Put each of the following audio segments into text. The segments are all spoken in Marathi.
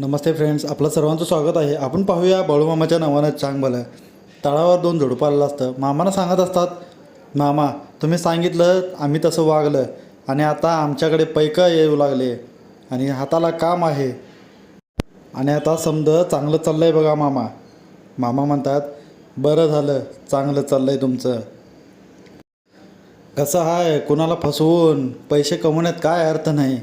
नमस्ते फ्रेंड्स आपलं सर्वांचं स्वागत आहे. आपण पाहूया बाळूमामाच्या नावानं चांग भलं तळावर दोन झोडपं आलेलं असतं. मामानं सांगत असतात मामा तुम्ही सांगितलं आम्ही तसं वागलं आणि आता आमच्याकडे पैका येऊ लागले आणि हाताला काम आहे. आणि आता समज चांगलं चाललं आहे बघा मामा. मामा म्हणतात बरं झालं चांगलं चाललं आहे तुमचं. कसं आहे? कुणाला फसवून? पैसे कमवण्यात काय अर्थ नाही?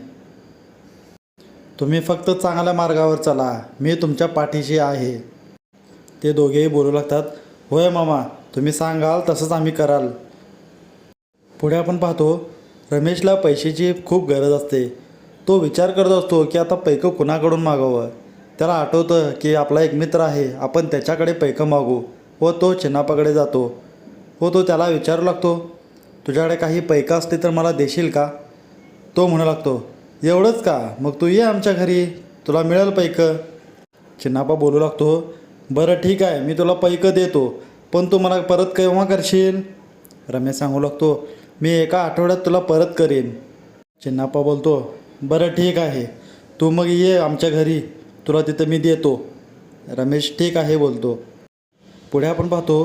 तुम्ही फक्त चांगल्या मार्गावर चला. मी तुमच्या पाठीशी आहे. ते दोघेही बोलू लागतात. होय मामा तुम्ही सांगाल तसंच आम्ही कराल. पुढे आपण पाहतो रमेशला पैशाची खूप गरज असते. तो विचार करत असतो की आता पैकं कुणाकडून मागावं? त्याला आठवतं की आपला एक मित्र आहे आपण त्याच्याकडे पैकं मागू व तो चिन्नापाकडे जातो व तो त्याला विचारू लागतो तुझ्याकडे काही पैका असते तर मला देशील का? तो म्हणू लागतो एवढंच का? मग तू ये आमच्या घरी. तुला मिळेल पैकं. चिन्नापा बोलू लागतो हो, बरं ठीक आहे मी तुला पैकं देतो पण तू मला परत केव्हा करशील? रमेश सांगू लागतो मी एका आठवड्यात तुला परत करीन. चिन्नाप्पा बोलतो बरं ठीक आहे तू मग ये आमच्या घरी तुला तिथं मी देतो. रमेश ठीक आहे बोलतो. पुढे आपण पाहतो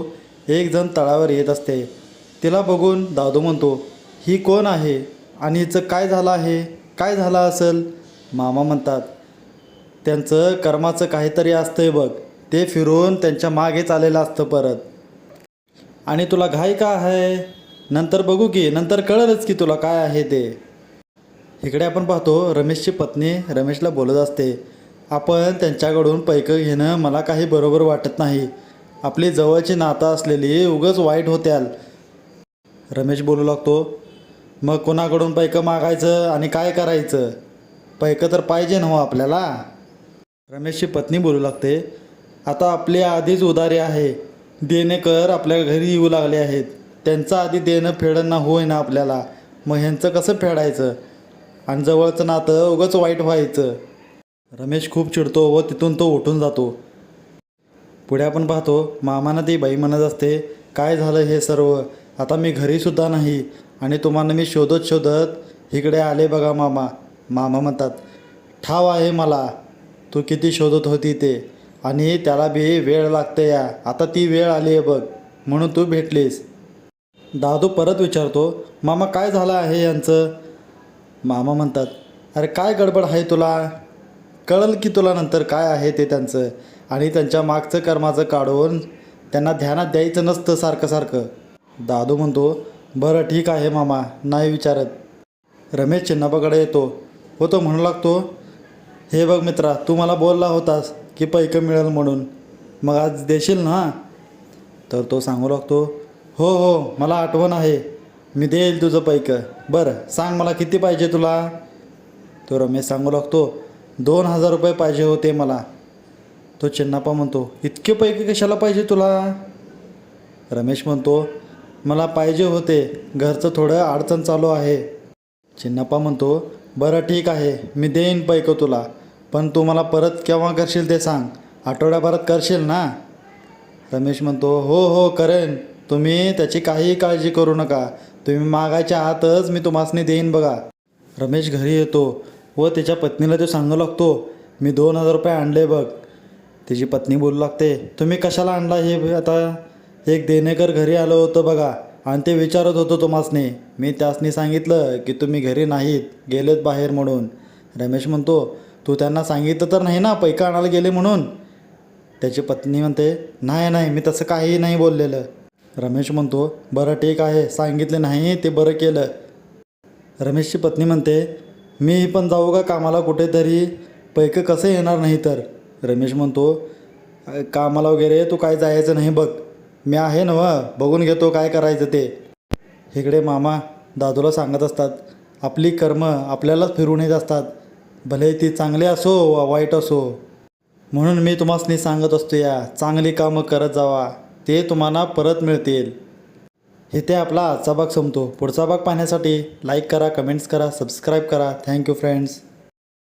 एक जण तळावर येत असते. तिला बघून दादू म्हणतो ही कोण आहे? आणि हिचं काय झालं आहे? काय झालं असेल? मामा म्हणतात त्यांचं कर्माचं काहीतरी असतंय बघ. ते फिरून त्यांच्या मागेच आलेलं असतं परत. आणि तुला घाई का आहे? नंतर बघू की नंतर कळलंच की तुला काय आहे ते. इकडे आपण पाहतो रमेशची पत्नी रमेशला बोलत असते आपण त्यांच्याकडून पैकं घेणं मला काही बरोबर वाटत नाही. आपली जवळची नातं असलेली उगच वाईट होत्याल. रमेश बोलू लागतो मग कोणाकडून पैकं मागायचं आणि काय करायचं? पैकं तर पाहिजे ना हो आपल्याला. रमेशची पत्नी बोलू लागते आता आपली आधीच उदारी आहे. देणेकर आपल्या घरी येऊ लागले आहेत. त्यांचं आधी देणं फेडणं ना होय ना आपल्याला. मग ह्यांचं कसं फेडायचं? आणि जवळचं नातं उगंच वाईट व्हायचं. रमेश खूप चिडतो व तिथून तो उठून जातो. पुढे आपण पाहतो मामानं ती बाई म्हणत असते काय झालं हे सर्व? आता मी घरीसुद्धा नाही आणि तुम्हाला मी शोधत शोधत इकडे आले बघा मामा. मामा म्हणतात ठाव आहे मला तू किती शोधत होती ते आणि त्याला बी वेळ लागते या. आता ती वेळ आली आहे बघ म्हणून तू भेटलीस. दादू परत विचारतो मामा काय झालं आहे यांचं? मामा म्हणतात अरे काय गडबड आहे तुला? कळल की तुला नंतर काय आहे ते त्यांचं आणि त्यांच्या मागचं कर्माचं काढून त्यांना ध्यानात द्यायचं नसतं सारखं सारखं. दादू म्हणतो बरं ठीक आहे मामा नाही विचारत. रमेश चिन्नापाकडे येतो. हो तो म्हणू लागतो हे बघ मित्रा तू मला बोलला होतास की पैक मिळेल म्हणून. मग आज देशील ना? तर तो सांगू लागतो हो हो मला आठवण आहे. मी देईल तुझं पैक. बरं सांग मला किती पाहिजे तुला? तो रमेश सांगू लागतो दोन हजार रुपये पाहिजे होते मला. तो चिन्नापा म्हणतो इतके पैकी कशाला पाहिजे तुला? रमेश म्हणतो मला पाहिजे होते. घरचं थोडं अडचण चालू आहे. चिन्नापा म्हणतो बरं ठीक आहे मी देईन पैकं तुला पण तू मला परत केव्हा करशील ते सांग. आठवड्याभरात करशील ना? रमेश म्हणतो हो हो करेन. तुम्ही त्याची काहीही काळजी करू नका. तुम्ही मागायच्या आतच मी तुम्हासनी देईन बघा. रमेश घरी येतो व त्याच्या पत्नीला तो सांगू लागतो मी दोन हजार रुपये आणले बघ. त्याची पत्नी बोलू लागते तुम्ही कशाला आणला हे आता? एक देणेकर घरी आलो होतो बघा. आणि ते विचारत होतो तुम्हासनी. मी त्यासनी सांगितलं की तुम्ही घरी नाहीत गेलेत बाहेर म्हणून. रमेश म्हणतो तू त्यांना सांगितलं तर नाही ना पैका आणायला गेले म्हणून? त्याची पत्नी म्हणते नाही नाही मी तसं काहीही नाही बोललेलं. रमेश म्हणतो बरं ठीक आहे सांगितले नाही ते बरं केलं. रमेशची पत्नी म्हणते मी पण जाऊ का कामाला कुठेतरी? पैकं कसं येणार नाही तर? रमेश म्हणतो कामाला वगैरे तू काय जायचं नाही बघ. मी आहे ना बघून घेतो काय करायचं ते. इकडे मामा दादूला सांगत असतात आपली कर्म आपल्यालाच फिरून येत असतात. भले ती चांगली असो वा वाईट असो. म्हणून मी तुम्हाला सांगत असतो या चांगली कामं करत जावा ते तुम्हाला परत मिळतील. इथे आपला आजचा भाग संपतो. पुढचा भाग पाहण्यासाठी लाईक करा कमेंट्स करा सबस्क्राईब करा. Thank you friends